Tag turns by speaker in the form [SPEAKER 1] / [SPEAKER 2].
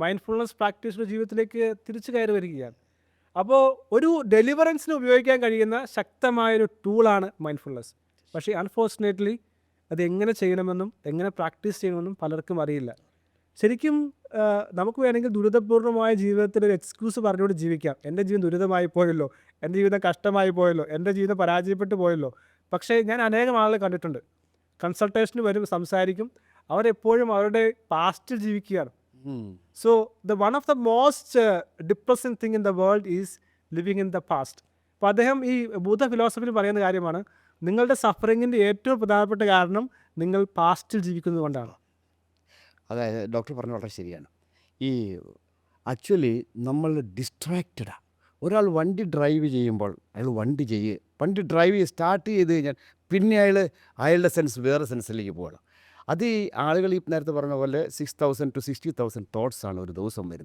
[SPEAKER 1] Mindfulness പ്രാക്ടീസിന്റെ ജീവിതത്തിലേക്ക് തിരിച്ചു കയറി വരികയാണ്. അപ്പോൾ ഒരു ഡെലിവറൻസിന് ഉപയോഗിക്കാൻ കഴിയുന്ന ശക്തമായൊരു ടൂളാണ് മൈൻഡ്ഫുൾനെസ് പക്ഷേ അൺഫോർച്ചുനേറ്റ്ലി അത് എങ്ങനെ ചെയ്യണമെന്നും എങ്ങനെ പ്രാക്ടീസ് ചെയ്യണമെന്നും പലർക്കും അറിയില്ല. ശരിക്കും നമുക്ക് വേണമെങ്കിൽ ദുരിതപൂർണമായ ജീവിതത്തിൽ ഒരു എക്സ്ക്യൂസ് പറഞ്ഞുകൊണ്ട് ജീവിക്കാം. എന്റെ ജീവിതം ദുരിതമായി പോയല്ലോ എന്റെ ജീവിതം കഷ്ടമായി പോയല്ലോ എന്റെ ജീവിതം പരാജയപ്പെട്ടു പോയല്ലോ. പക്ഷേ ഞാൻ അനേകം ആളുകളെ കണ്ടിട്ടുണ്ട്. കൺസൾട്ടേഷന് വരും സംസാരിക്കും. അവരെപ്പോഴും അവരുടെ പാസ്റ്റിൽ ജീവിക്കുകയാണ്. So the one of the most depressing thing in the world is living in the past അപ്പോൾ അദ്ദേഹം ഈ ബുദ്ധ ഫിലോസഫിയിൽ പറയുന്ന കാര്യമാണ് നിങ്ങളുടെ സഫറിങ്ങിന്റെ ഏറ്റവും പ്രധാനപ്പെട്ട കാരണം നിങ്ങൾ പാസ്റ്റിൽ ജീവിക്കുന്നത് കൊണ്ടാണ്.
[SPEAKER 2] അതായത് ഡോക്ടർ പറഞ്ഞ വളരെ ശരിയാണ്. ഈ ആക്ച്വലി നമ്മൾ ഡിസ്ട്രാക്റ്റഡാണ് ഒരാൾ വണ്ടി ഡ്രൈവ് ചെയ്യുമ്പോൾ അയാൾ വണ്ടി ചെയ്യുക വണ്ടി ഡ്രൈവ് ചെയ്ത് സ്റ്റാർട്ട് ചെയ്ത് കഴിഞ്ഞാൽ പിന്നെ അയാൾ അയാളുടെ സെൻസ് വേറെ സെൻസിലേക്ക് പോകണം അത് ഈ ആളുകൾ ഈ നേരത്തെ പറഞ്ഞ പോലെ six thousand to sixty thousand thoughts ആണ് ഒരു ദിവസം വരുന്നത്.